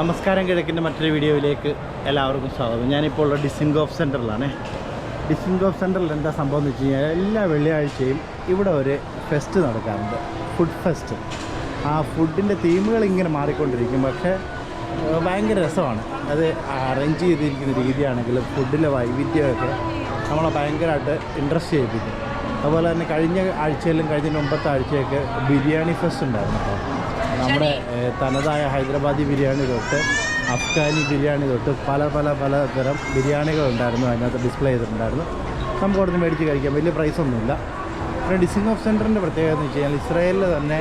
നമസ്കാരം കിഴക്കിന്റെ മറ്റൊരു വീഡിയോയിലേക്ക് എല്ലാവർക്കും സ്വാഗതം. ഞാനിപ്പോൾ ഉള്ള ഡിസിങ് ഓഫ് സെന്ററിലാണ്. ഡിസിങ് ഓഫ് സെന്ററിൽ എന്താ സംഭവം എന്ന് വെച്ച് കഴിഞ്ഞാൽ എല്ലാ വെള്ളിയാഴ്ചയും ഇവിടെ ഒരു ഫെസ്റ്റ് നടക്കാറുണ്ട്. Food fest. ആ ഫുഡിന്റെ തീമുകൾ ഇങ്ങനെ മാറിക്കൊണ്ടിരിക്കും. പക്ഷേ ഭയങ്കര രസമാണ്. അത് അറേഞ്ച് ചെയ്തിരിക്കുന്ന രീതിയാണെങ്കിലും ഫുഡിലെ വൈവിധ്യമൊക്കെ നമ്മളെ ഭയങ്കരമായിട്ട് ഇൻട്രസ്റ്റ് ചെയ്യിപ്പിക്കും. അതുപോലെ തന്നെ കഴിഞ്ഞ ആഴ്ചയിലും കഴിഞ്ഞ മുമ്പത്തെ ആഴ്ചയൊക്കെ ബിരിയാണി ഫെസ്റ്റ് ഉണ്ടായിരുന്നു. അപ്പോൾ നമ്മുടെ തനതായ ഹൈദരാബാദി ബിരിയാണി തൊട്ട് അഫ്ഗാനി ബിരിയാണി തൊട്ട് പല പല പല തരം ബിരിയാണികൾ ഉണ്ടായിരുന്നു അതിനകത്ത് ഡിസ്പ്ലേ ചെയ്തിട്ടുണ്ടായിരുന്നു. നമുക്ക് അവിടുന്ന് മേടിച്ച് കഴിക്കാം. വലിയ പ്രൈസൊന്നുമില്ല പിന്നെ ഡിസിംഗ് ഓഫ് സെന്ററിന്റെ പ്രത്യേകത എന്ന് വെച്ച് കഴിഞ്ഞാൽ ഇസ്രായേലിൽ തന്നെ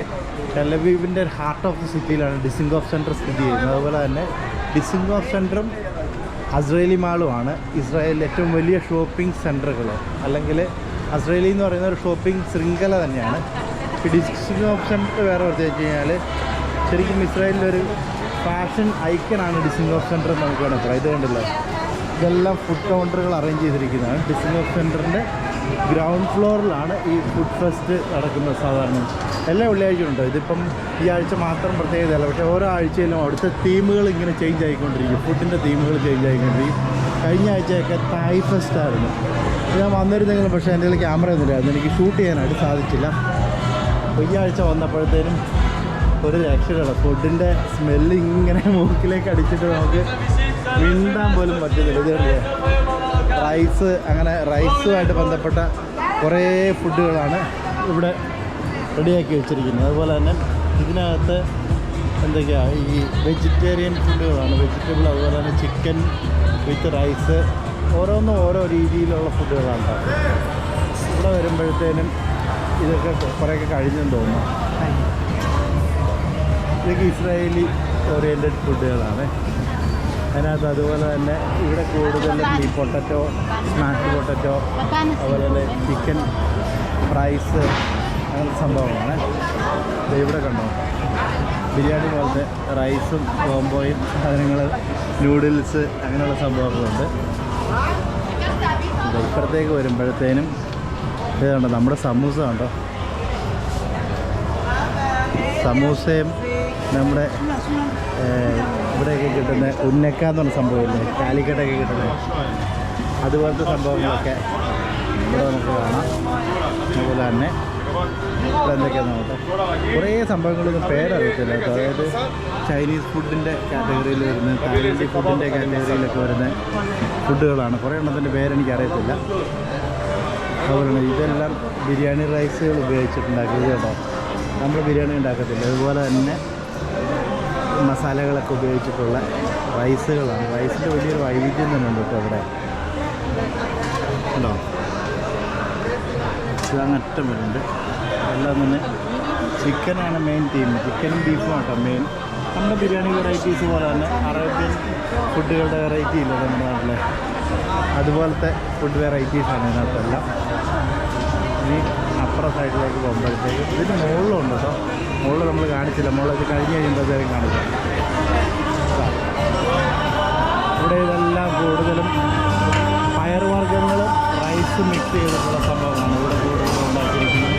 ടെലവീവിന്റെ ഹാർട്ട് ഓഫ് ദി സിറ്റിയിലാണ് ഡിസിംഗ് ഓഫ് സെന്റർ സ്ഥിതി ചെയ്യുന്നത്. അതുപോലെ തന്നെ ഡിസിംഗ് ഓഫ് സെന്ററും അസ്രേലി മാളുമാണ് ഇസ്രായേലിലെ ഏറ്റവും വലിയ ഷോപ്പിംഗ് സെന്ററുകൾ അല്ലെങ്കിൽ അസ്രേലി എന്ന് പറയുന്ന ഒരു ഷോപ്പിംഗ് ശൃംഖല തന്നെയാണ്. ഈ ഡിസിംഗ് ഓഫ് സെന്റർ വേറെ പ്രത്യേകിച്ച് കഴിഞ്ഞാൽ ശരിക്കും ഇസ്രായേലിലൊരു ഫാഷൻ ഐക്കണാണ് ഡിസിംഗ് ഓഫ് സെന്റർ എന്ന് നമുക്ക് വേണം ഇത് കണ്ടല്ലോ ഇതെല്ലാം ഫുഡ് കൗണ്ടറുകൾ അറേഞ്ച് ചെയ്തിരിക്കുന്നതാണ്. ഡിസിംഗ് ഓഫ് സെന്ററിന്റെ ഗ്രൗണ്ട് ഫ്ലോറിലാണ് ഈ ഫുഡ് ഫെസ്റ്റ് നടക്കുന്നത് സാധാരണ. എല്ലാ വെള്ളിയാഴ്ചയും ഉണ്ട്. ഇതിപ്പം ഈ ആഴ്ച മാത്രം പ്രത്യേകതയല്ല. പക്ഷേ ഓരോ ആഴ്ചയിലും അവിടുത്തെ തീമുകൾ ഇങ്ങനെ ചേഞ്ച് ആയിക്കൊണ്ടിരിക്കും. ഫുഡിന്റെ തീമുകൾ ചേഞ്ച് ആയിക്കൊണ്ടിരിക്കും. കഴിഞ്ഞ ആഴ്ചയൊക്കെ തായ് ഫെസ്റ്റ് ആയിരുന്നു. ഞാൻ വന്നിരുന്നെങ്കിലും പക്ഷേ എന്റെ കയ്യിൽ ക്യാമറ ഒന്നുമില്ലായിരുന്നു എനിക്ക് ഷൂട്ട് ചെയ്യാനായിട്ട് സാധിച്ചില്ല. അപ്പോൾ ഈ ആഴ്ച വന്നപ്പോഴത്തേനും ഒരു രക്ഷയുള്ള ഫുഡിന്റെ സ്മെല്ല് ഇങ്ങനെ മൂക്കിലേക്ക് അടിച്ചിട്ട് നമുക്ക് മിണ്ടാൻ പോലും പറ്റുന്നില്ല ഇത് കണ്ടില്ലേ? റൈസ് അങ്ങനെ റൈസുമായിട്ട് ബന്ധപ്പെട്ട കുറേ ഫുഡുകളാണ് ഇവിടെ റെഡിയാക്കി വെച്ചിരിക്കുന്നത്. അതുപോലെ തന്നെ ഇതിനകത്ത് എന്തൊക്കെയാ? ഈ വെജിറ്റേറിയൻ ഫുഡുകളാണ് വെജിറ്റബിൾ അതുപോലെ തന്നെ ചിക്കൻ വിത്ത് റൈസ് ഓരോന്നും ഓരോ രീതിയിലുള്ള ഫുഡുകളാണ്. ഇവിടെ വരുമ്പോഴത്തേനും ഇതൊക്കെ കുറേയൊക്കെ കഴിഞ്ഞെന്ന് തോന്നുന്നു. ഇതൊക്കെ ഇസ്രായേലി ഓറിയന്റഡ് ഫുഡുകളാണ്. അതിനകത്ത് അതുപോലെ തന്നെ ഇവിടെ കൂടുതലും ഈ പൊട്ടറ്റോ സ്നാക്ക് പൊട്ടറ്റോ അതുപോലെ തന്നെ ചിക്കൻ ഫ്രൈസ് അങ്ങനത്തെ സംഭവമാണ് ഇവിടെ കണ്ടോ? ബിരിയാണി പോലത്തെ റൈസും കോംബോയും സാധനങ്ങൾ നൂഡിൽസ് അങ്ങനെയുള്ള സംഭവങ്ങളുണ്ട്. ഇപ്പുറത്തേക്ക് വരുമ്പോഴത്തേനും ഇതുണ്ടോ നമ്മുടെ സമൂസ കണ്ടോ? സമൂസയും നമ്മുടെ ഇവിടെയൊക്കെ കിട്ടുന്ന ഉന്നക്ക എന്ന് പറഞ്ഞ സംഭവമില്ലേ? കാലിക്കട്ടൊക്കെ കിട്ടുന്നത് അതുപോലത്തെ സംഭവങ്ങളൊക്കെ ഇവിടെ നമുക്ക് കാണാം. അതുപോലെ തന്നെ ഇവിടെ എന്തൊക്കെയാണെന്ന് നോക്കാം. കുറേ സംഭവങ്ങളൊന്നും പേരറിയത്തില്ല അതായത് ചൈനീസ് ഫുഡിന്റെ കാറ്റഗറിയിൽ വരുന്ന തായ്ലൻഡ് ഫുഡിന്റെ കാറ്റഗറിയിലൊക്കെ വരുന്ന ഫുഡുകളാണ്. കുറേ എണ്ണത്തിന്റെ പേരെനിക്ക് അറിയത്തില്ല അതുപോലെ ഇതെല്ലാം ബിരിയാണി റൈസുകൾ ഉപയോഗിച്ചിട്ടുണ്ടാക്കിയത് കേട്ടോ. നമ്മൾ ബിരിയാണി ഉണ്ടാക്കത്തില്ല. അതുപോലെ തന്നെ മസാലകളൊക്കെ ഉപയോഗിച്ചിട്ടുള്ള റൈസുകളാണ്. റൈസിന്റെ വലിയൊരു വൈവിധ്യം തന്നെ ഉണ്ട് കേട്ടോ ഇവിടെ ഉണ്ടോ? ഇതങ്ങറ്റം വരുന്നുണ്ട്. എല്ലാം തന്നെ ചിക്കനാണ് മെയിൻ തീം ചിക്കനും ബീഫും ആട്ടോ മെയിൻ നമ്മുടെ ബിരിയാണി വെറൈറ്റീസ് പോലെ തന്നെ അറേബ്യൻ ഫുഡുകളുടെ വെറൈറ്റി ഇല്ല നമ്മുടെ നാട്ടിലെ. അതുപോലത്തെ ഫുഡ് വെറൈറ്റീസാണ് ഇതിനകത്തെല്ലാം. ഇനി അപ്പുറ സൈഡിലേക്ക് പോകുമ്പോഴത്തേക്ക് ഇതിന് മുകളിലുണ്ട് കേട്ടോ. മുകളിൽ നമ്മൾ കാണിച്ചില്ല. മുകളിൽ കഴിഞ്ഞ് കഴിയുമ്പോഴത്തേക്കും കാണിക്കാം. ഇവിടെ ഇതെല്ലാം കൂടുതലും പയറുവർഗങ്ങളും റൈസ് മിക്സ് ചെയ്തിട്ടുള്ള സംഭവമാണ് ഇവിടെ കൂടുതലും ഉണ്ടാക്കിയിരിക്കുന്നത്.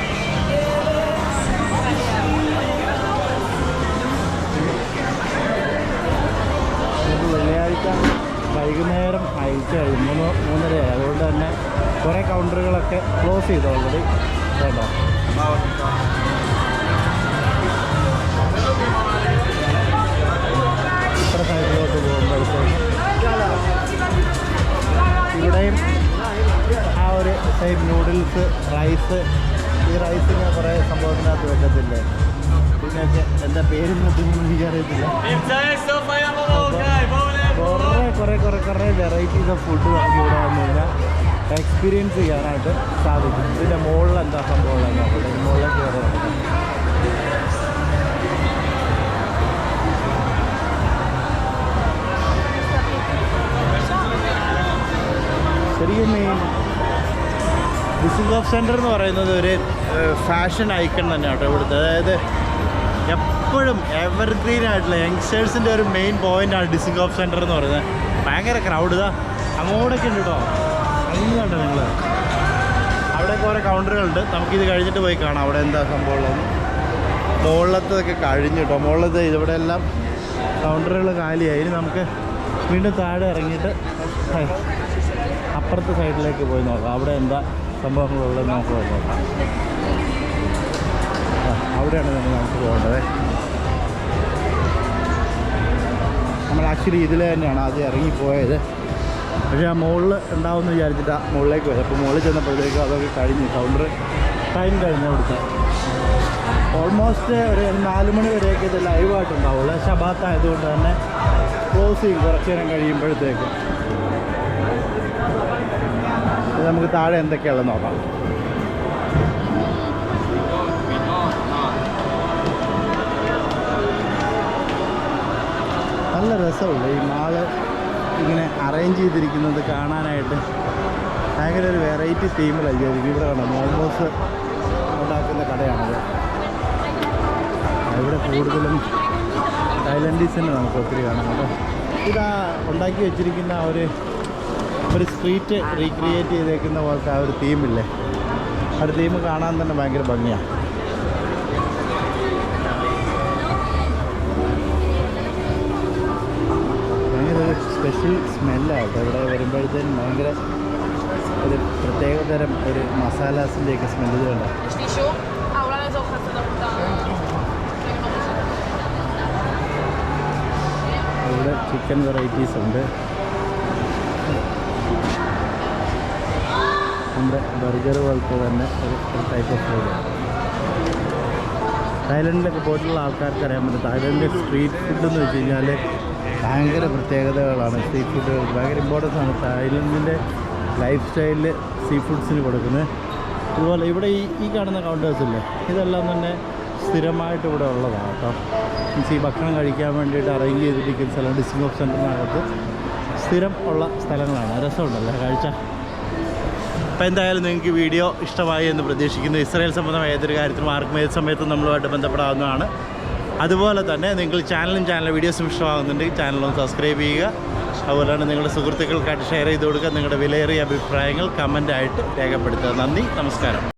വൈകുന്നേരം അയച്ചു കഴിഞ്ഞു മൂന്ന് മൂന്നരയായി. അതുകൊണ്ട് തന്നെ കുറേ കൗണ്ടറുകളൊക്കെ ക്ലോസ് ചെയ്തു ഓൾറെഡി കേട്ടോ ഇത്ര സൈഡിലോട്ട് പോകുമ്പോഴത്തേക്കും ഇവിടെയും ആ ഒരു ടൈപ്പ് നൂഡിൽസ് റൈസ് ഈ റൈസ് ഞാൻ കുറേ സംഭവത്തിനകത്ത് വെക്കത്തില്ലേ ഇതിനൊക്കെ എന്താ പേരും എനിക്കറിയത്തില്ല കുറേ കുറേ കുറേ കുറേ വെറൈറ്റീസ് ഓഫ് ഫുഡ് നമുക്ക് ഇവിടെ വന്നു കഴിഞ്ഞാൽ എക്സ്പീരിയൻസ് ചെയ്യാനായിട്ട് സാധിക്കും. ഇതിന്റെ മുകളിൽ എന്താ സംഭവം നോക്കട്ടെ ഇതിന്റെ മുകളിലേക്ക് ശരിക്കും ഈ ബിസിനസ് ഓഫ് സെന്റർ എന്ന് പറയുന്നത് ഒരു ഫാഷൻ ഐക്കൺ തന്നെയാണ് കേട്ടോ ഇവിടുത്തെ. അതായത് എപ്പോഴും എവർഗ്രീൻ ആയിട്ടുള്ള യങ്സ്റ്റേഴ്സിന്റെ ഒരു മെയിൻ പോയിന്റാണ് ഡിസിംഗ് ഓഫ് സെന്റർ എന്ന് പറയുന്നത്. ഭയങ്കര ക്രൗഡ് ഇതാ. അങ്ങോട്ടൊക്കെ ഉണ്ട് കേട്ടോ. അങ്ങ് നിങ്ങൾ അവിടെ കുറേ കൗണ്ടറുകളുണ്ട് നമുക്കിത് കഴിഞ്ഞിട്ട് പോയി കാണാം. അവിടെ എന്താ സംഭവമുള്ളതെന്ന്. മുകളിലത്തൊക്കെ കഴിഞ്ഞു കേട്ടോ. മുകളിലത്തെ ഇവിടെ കൗണ്ടറുകൾ കാലിയായി. നമുക്ക് വീണ്ടും താഴെ ഇറങ്ങിയിട്ട് അപ്പുറത്തെ സൈഡിലേക്ക് പോയി നോക്കാം. അവിടെ എന്താ സംഭവങ്ങളുള്ളത് നമുക്ക് നോക്കാം. അവിടെയാണ് നമ്മൾ നമുക്ക് പോകേണ്ടത്. നമ്മൾ ആക്ച്വലി ഇതിൽ തന്നെയാണ് ആദ്യം ഇറങ്ങിപ്പോയത്. പക്ഷേ ആ മുകളിൽ ഉണ്ടാവുമെന്ന് വിചാരിച്ചിട്ടാണ് മുകളിലേക്ക് വരാം അപ്പോൾ മുകളിൽ ചെന്നപ്പോഴത്തേക്കും അതൊക്കെ കഴിഞ്ഞ് കൗണ്ടർ ടൈം കഴിഞ്ഞ് അവിടുത്തെ. ഓൾമോസ്റ്റ് ഒരു നാല് മണി വരെയൊക്കെ ഇത് ലൈവായിട്ടുണ്ടാവുള്ളൂ ശബാത്ത് ആയതുകൊണ്ട് തന്നെ ക്ലോസ് ചെയ്യും കുറച്ച് നേരം കഴിയുമ്പോഴത്തേക്കും. നമുക്ക് താഴെ എന്തൊക്കെയാണെന്ന് നോക്കാം. നല്ല രസമുള്ളൂ ഈ മാൾ ഇങ്ങനെ അറേഞ്ച് ചെയ്തിരിക്കുന്നത് കാണാനായിട്ട് ഭയങ്കര ഒരു വെറൈറ്റി തീമിലായിരിക്കും ഇവിടെ കാണാം മോമോസ് ഉണ്ടാക്കുന്ന കടയാണത്. ഇവിടെ കൂടുതലും തായ്ലൻഡീസിനെ നമുക്ക് ഒത്തിരി കാണാം. കേട്ടോ ഇതാ ഉണ്ടാക്കി വെച്ചിരിക്കുന്ന ഒരു ഒരു സ്ട്രീറ്റ് റീക്രിയേറ്റ് ചെയ്തേക്കുന്ന പോലത്തെ ആ ഒരു തീമില്ലേ ആ ഒരു തീം കാണാൻ തന്നെ ഭയങ്കര ഭംഗിയാണ് സ്പെഷ്യൽ സ്മെല്ലാണ് ഇവിടെ വരുമ്പോഴത്തേനും ഭയങ്കര ഒരു പ്രത്യേക തരം ഒരു മസാലാസിന്റെയൊക്കെ സ്മെല്ല് ഇതുകൊണ്ട് ഇവിടെ ചിക്കൻ വെറൈറ്റീസ് ഉണ്ട്. നമ്മുടെ ബർഗർ പോലത്തെ തന്നെ ഒരു ടൈപ്പ് ഓഫ് ഫുഡ് തായ്ലൻഡിലൊക്കെ പോയിട്ടുള്ള ആൾക്കാർക്ക് അറിയാൻ പറ്റും. തായ്ലൻഡിലെ സ്ട്രീറ്റ് ഫുഡ് എന്ന് വെച്ച് കഴിഞ്ഞാൽ ഭയങ്കര പ്രത്യേകതകളാണ് സീ ഫുഡുകൾ ഭയങ്കര ഇമ്പോർട്ടൻസ് ആണ്. തായ്ലൻഡിന്റെ ലൈഫ് സ്റ്റൈലിൽ സീ ഫുഡ്സിന് കൊടുക്കുന്നത്. അതുപോലെ ഇവിടെ ഈ ഈ കാണുന്ന കൗണ്ടേഴ്സ് ഇല്ലേ? ഇതെല്ലാം തന്നെ സ്ഥിരമായിട്ട് ഇവിടെ ഉള്ളതാണ് കേട്ടോ. മീൻസ് ഈ ഭക്ഷണം കഴിക്കാൻ വേണ്ടിയിട്ട് അറേഞ്ച് ചെയ്തിരിക്കുന്ന സ്ഥലം ഡിസിംഗ് ഓഫ് സെന്ററിനകത്ത് സ്ഥിരം ഉള്ള സ്ഥലങ്ങളാണ്. രസമുണ്ടല്ലേ? കാഴ്ച. അപ്പോൾ എന്തായാലും നിങ്ങൾക്ക് വീഡിയോ ഇഷ്ടമായി എന്ന് പ്രതീക്ഷിക്കുന്നു. ഇസ്രായേൽ സംബന്ധമായ ഏതൊരു കാര്യത്തിനും ആർക്കും ഏത് സമയത്തും നമ്മളുമായിട്ട് ബന്ധപ്പെടാവുന്നതാണ്. അതുപോലെ തന്നെ നിങ്ങൾ ചാനലും ചാനൽ വീഡിയോസും ഇഷ്ടമാകുന്നുണ്ടെങ്കിൽ ചാനലൊന്ന് സബ്സ്ക്രൈബ് ചെയ്യുക. അതുപോലെ തന്നെ നിങ്ങളുടെ സുഹൃത്തുക്കൾക്കായിട്ട് ഷെയർ ചെയ്ത് കൊടുക്കുക. നിങ്ങളുടെ വിലയേറിയ അഭിപ്രായങ്ങൾ കമന്റായിട്ട് രേഖപ്പെടുത്തുക. നന്ദി നമസ്കാരം.